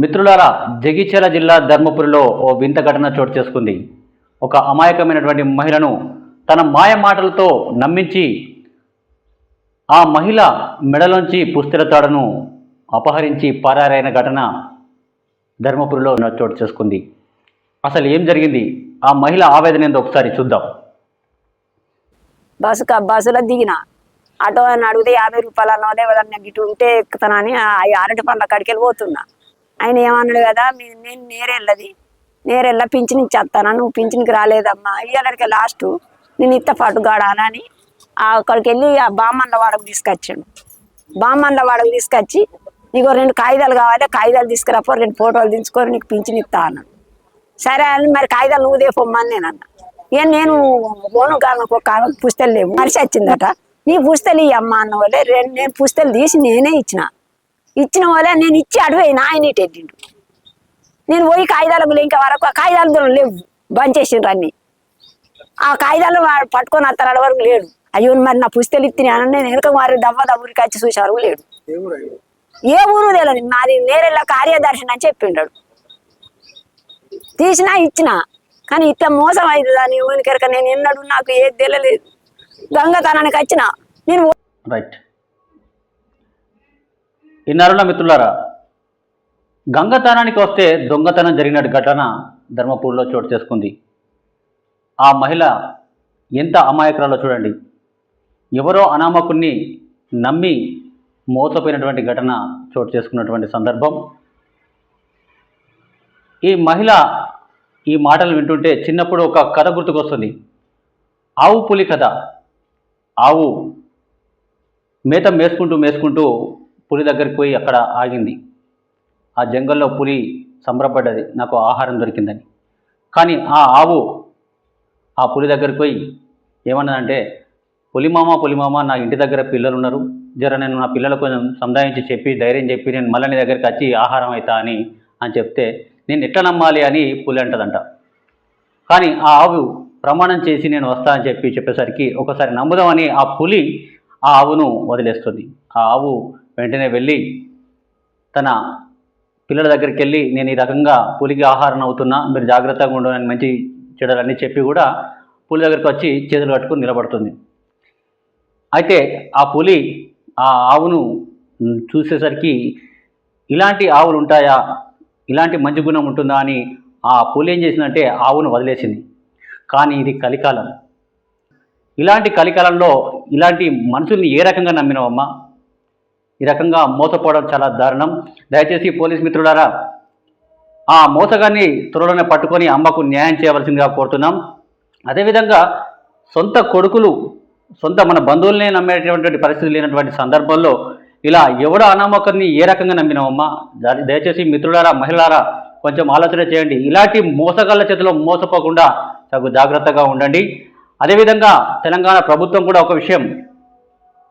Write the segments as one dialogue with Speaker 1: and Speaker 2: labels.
Speaker 1: మిత్రులారా జగిత్యాల జిల్లా ధర్మపురిలో ఓ వింత ఘటన చోటు చేసుకుంది. ఒక అమాయకమైనటువంటి మహిళను తన మాయ మాటలతో నమ్మించి ఆ మహిళ మెడలోంచి పుస్తెల తాడును అపహరించి పరారైన ఘటన ధర్మపురిలో చోటు చేసుకుంది. అసలు ఏం జరిగింది? ఆ మహిళ ఆవేదన ఏందో ఒకసారి చూద్దాం.
Speaker 2: బస్సు క- బస్సులో దిగిన. ఆటో అని అడిగితే యాభై రూపాయలు అన్నదే గిట్టు ఉంటే ఎక్కుతానని ఆ అరటి పండ్ల కాడికి పోతున్నా. ఆయన ఏమన్నాడు కదా మీ- నేను నేరెళ్ళది. నేరెళ్ళ పింఛన్ ఇచ్చేస్తాను నువ్వు పింఛన్కి రాలేదమ్మా. ఇయ్యాలడికి లాస్ట్ నేను ఇత్త పాటు అని అక్కడికి వెళ్ళి ఆ బామ్మన్ల వాడకు తీసుకొచ్చాడు. బామ్మన్ల వాడకు తీసుకొచ్చి నీకు రెండు కాగితాలు కావాలి కాగితాలు తీసుకురాపో రెండు ఫోటోలు తీసుకొని నీకు పింఛన్ ఇస్తా అన్నాడు. సరే అని మరి కాగితాలు నువ్వు పొమ్మని నేను అన్న. ఏం నేను పోను కాదు నాకు ఒక పుస్తలు లేవు మనిషి వచ్చిందట. నీ పుస్తలు ఇవ్వమ్మా అన్న వాళ్ళే రెండు నేను పుస్తలు తీసి నేనే ఇచ్చిన. ఇచ్చిన వాళ్ళే నేను ఇచ్చి అడిపోయిన ఆయన ఇటు వెళ్ళిండు నేను పోయి కాగితాలకు ఇంకా వరకు ఆ కాగితాలు దూరం లేవు. బంద్ చేసిండ్రు అన్ని. ఆ కాగితాలు వాడు పట్టుకొని అత్తరాడు వరకు లేడు. అయ్యో మరి నా పుస్తలు ఇచ్చినాను నేను వెనుక మరి దవ్వ దవ్వురికి వచ్చి చూసారు లేడు. ఏ ఊరు తెలియదు. నాది నేరెళ్ళ కార్యదర్శన్ అని చెప్పిండాడు. తీసినా ఇచ్చిన. కానీ ఇట్లా మోసం అవుతుందని ఊనికెరక నేను ఎన్నడూ నాకు ఏది తెలియలేదు. దొంగతనానికి వచ్చిన. నేను
Speaker 1: రైట్ ఇన్నారుల మిత్రులారా గంగతనానికి వస్తే దొంగతనం జరిగిన ఘటన ధర్మపూర్లో చోటు చేసుకుంది. ఆ మహిళ ఎంత అమాయకురాలో చూడండి. ఎవరో అనామకుణ్ణి నమ్మి మోసపోయినటువంటి ఘటన చోటు చేసుకున్నటువంటి సందర్భం. ఈ మహిళ ఈ మాటలు వింటుంటే చిన్నప్పుడు ఒక కథ గుర్తుకొస్తుంది. ఆవు పులి కథ. ఆవు మేత మేసుకుంటూ మేసుకుంటూ పులి దగ్గరికి పోయి అక్కడ ఆగింది. ఆ జంగల్లో పులి సంబరపడ్డది. నాకు ఆహారం దొరికిందని. కానీ ఆ ఆవు ఆ పులి దగ్గరికి పోయి ఏమన్నదంటే పులిమామ పులిమామ నా ఇంటి దగ్గర పిల్లలు ఉన్నారు జర నేను నా పిల్లలకు కొంచెం సంధాయించి చెప్పి ధైర్యం చెప్పి నేను మళ్ళీ నీ దగ్గరికి వచ్చి ఆహారం అవుతా అని అని చెప్తే నేను ఎట్లా నమ్మాలి? అని పులి అంటదంట. కానీ ఆ ఆవు ప్రమాణం చేసి నేను వస్తా అని చెప్పి చెప్పేసరికి ఒకసారి నమ్ముదామని ఆ పులి ఆ ఆవును వదిలేస్తుంది. ఆ ఆవు వెంటనే వెళ్ళి తన పిల్లల దగ్గరికి వెళ్ళి నేను ఈ రకంగా పులికి ఆహారం అవుతున్నా మీరు జాగ్రత్తగా ఉండని మంచి చెడలన్నీ చెప్పి కూడా పులి దగ్గరికి వచ్చి చేతులు కట్టుకుని నిలబడుతుంది. అయితే ఆ పులి ఆ ఆవును చూసేసరికి ఇలాంటి ఆవులు ఉంటాయా? ఇలాంటి మంచి గుణం ఉంటుందా? అని ఆ పులి ఏం చేసిందంటే ఆవును వదిలేసింది. కానీ ఇది కలికాలం. ఇలాంటి కలికాలంలో ఇలాంటి మనుషుల్ని ఏ రకంగా నమ్మినావమ్మా? ఈ రకంగా మోసపోవడం చాలా దారుణం. దయచేసి పోలీస్ మిత్రులారా ఆ మోసగాన్ని త్వరలోనే పట్టుకొని అమ్మకు న్యాయం చేయవలసిందిగా కోరుతున్నాం. అదేవిధంగా సొంత కొడుకులు సొంత మన బంధువులనే నమ్మేటటువంటి పరిస్థితి లేనటువంటి సందర్భంలో ఇలా ఎవడో అనామకుని ఏ రకంగా నమ్మినామమ్మా? దయచేసి మిత్రులారా మహిళారా కొంచెం ఆలోచన చేయండి. ఇలాంటి మోసగాళ్ళ చేతిలో మోసపోకుండా తగు జాగ్రత్తగా ఉండండి. అదేవిధంగా తెలంగాణ ప్రభుత్వం కూడా ఒక విషయం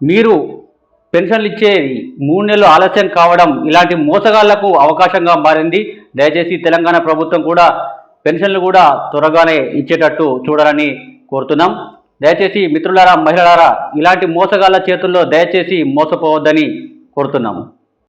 Speaker 1: మీరు పెన్షన్లు ఇచ్చే మూడు నెలలు ఆలస్యం కావడం ఇలాంటి మోసగాళ్ళకు అవకాశంగా మారింది. దయచేసి తెలంగాణ ప్రభుత్వం కూడా పెన్షన్లు కూడా త్వరగానే ఇచ్చేటట్టు చూడాలని కోరుతున్నాం. దయచేసి మిత్రులారా మహిళలారా ఇలాంటి మోసగాళ్ళ చేతుల్లో దయచేసి మోసపోవద్దని కోరుతున్నాము.